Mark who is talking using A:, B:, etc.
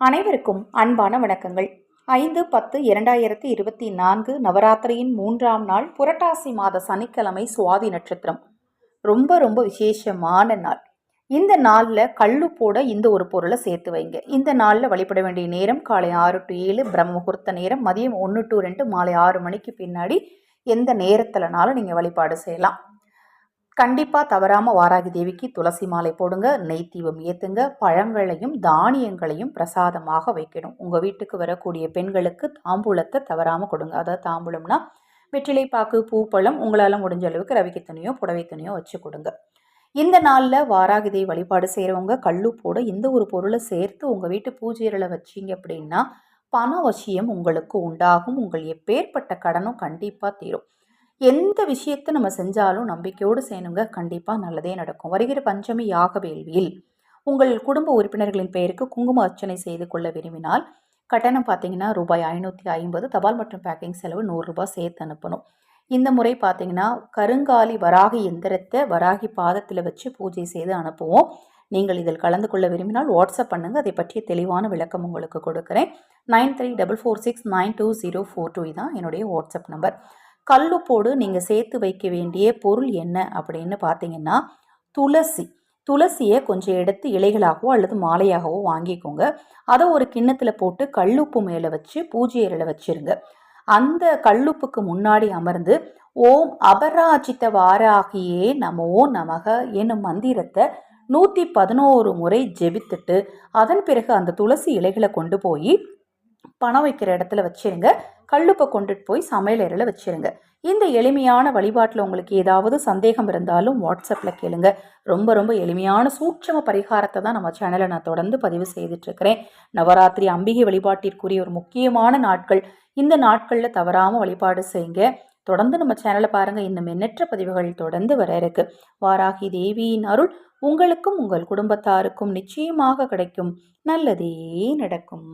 A: அனைவருக்கும் அன்பான வணக்கங்கள். ஐந்து பத்து இரண்டாயிரத்தி இருபத்தி நான்கு நவராத்திரியின் மூன்றாம் நாள் புரட்டாசி மாத சனிக்கிழமை சுவாதி நட்சத்திரம். ரொம்ப ரொம்ப விசேஷமான நாள். இந்த நாளில் கள்ளு போட இந்த ஒரு பொருளை சேர்த்து வைங்க. இந்த நாளில் வழிபட வேண்டிய நேரம் காலை ஆறு டு ஏழு பிரம்ம முகூர்த்த நேரம் மதியம் ஒன்று டு ரெண்டு மாலை ஆறு மணிக்கு பின்னாடி எந்த நேரத்திலனாலும் நீங்கள் வழிபாடு செய்யலாம். கண்டிப்பாக தவறாமல் வாராகி தேவிக்கு துளசி மாலை போடுங்க நெய் தீபம் ஏற்றுங்க பழங்களையும் தானியங்களையும் பிரசாதமாக வைக்கணும். உங்கள் வீட்டுக்கு வரக்கூடிய பெண்களுக்கு தாம்பூலத்தை தவறாமல் கொடுங்க. அதாவது தாம்பூலம்னா வெற்றிலை பாக்கு பூப்பழம் உங்களால் முடிஞ்ச அளவுக்கு ரவிக்கு துணியோ புடவை துணியோ வச்சு கொடுங்க. இந்த நாளில் வாராகிதை வழிபாடு செய்கிறவங்க கல்லு போட இந்த ஒரு பொருளை சேர்த்து உங்கள் வீட்டு பூஜைகளை வச்சிங்க அப்படின்னா பண வசியம் உங்களுக்கு உண்டாகும். உங்கள் எப்பேற்பட்ட கடனும் கண்டிப்பாக தீரும். எந்த விஷயத்தை நம்ம செஞ்சாலும் நம்பிக்கையோடு செய்யணுங்க. கண்டிப்பாக நல்லதே நடக்கும். வருகிற பஞ்சமி யாக வேள்வியில் உங்கள் குடும்ப உறுப்பினர்களின் பெயருக்கு குங்கும அர்ச்சனை செய்து கொள்ள விரும்பினால் கட்டணம் பார்த்தீங்கன்னா ரூபாய் ஐநூற்றி ஐம்பது தபால் மற்றும் பேக்கிங் செலவு நூறுரூபா சேர்த்து அனுப்பணும். இந்த முறை பார்த்தீங்கன்னா கருங்காலி வராகி எந்திரத்தை வராகி பாதத்தில் வச்சு பூஜை செய்து அனுப்புவோம். நீங்கள் இதில் கலந்து கொள்ள விரும்பினால் வாட்ஸ்அப் பண்ணுங்கள் அதை பற்றிய தெளிவான விளக்கம் உங்களுக்கு கொடுக்குறேன். Nine three double four six nine two zero four two தான் என்னுடைய வாட்ஸ்அப் நம்பர். கல்லுப்போடு நீங்கள் சேர்த்து வைக்க வேண்டிய பொருள் என்ன அப்படின்னு பார்த்தீங்கன்னா துளசி. துளசியை கொஞ்சம் எடுத்து இலைகளாகவோ அல்லது மாலையாகவோ வாங்கிக்கோங்க. அதை ஒரு கிண்ணத்தில் போட்டு கல்லுப்பு மேலே வச்சு பூஜை அறையில் வச்சுருங்க. அந்த கல்லுப்புக்கு முன்னாடி அமர்ந்து ஓம் அபராஜித்த வாராகியே நமோ நமக என்னும் மந்திரத்தை நூற்றி பதினோரு முறை ஜெபித்துட்டு அதன் பிறகு அந்த துளசி இலைகளை கொண்டு போய் பணம் வைக்கிற இடத்துல வச்சிருங்க. கல்லுப்பை கொண்டுட்டு போய் சமையல் அறையில் வச்சிருங்க. இந்த எளிமையான வழிபாட்டில் உங்களுக்கு ஏதாவது சந்தேகம் இருந்தாலும் வாட்ஸ்அப்பில் கேளுங்க. ரொம்ப ரொம்ப எளிமையான சூட்சம பரிகாரத்தை தான் நம்ம சேனலை நான் தொடர்ந்து பதிவு செய்துட்ருக்கிறேன் நவராத்திரி அம்பிகை வழிபாட்டிற்குரிய ஒரு முக்கியமான நாட்கள். இந்த நாட்களில் தவறாமல் வழிபாடு செய்யுங்க. தொடர்ந்து நம்ம சேனலை பாருங்கள் இன்னும் எண்ணற்ற பதிவுகள் தொடர்ந்து வர இருக்கு. வாராகி தேவியின் அருள் உங்களுக்கும் உங்கள் குடும்பத்தாருக்கும் நிச்சயமாக கிடைக்கும். நல்லதே நடக்கும்.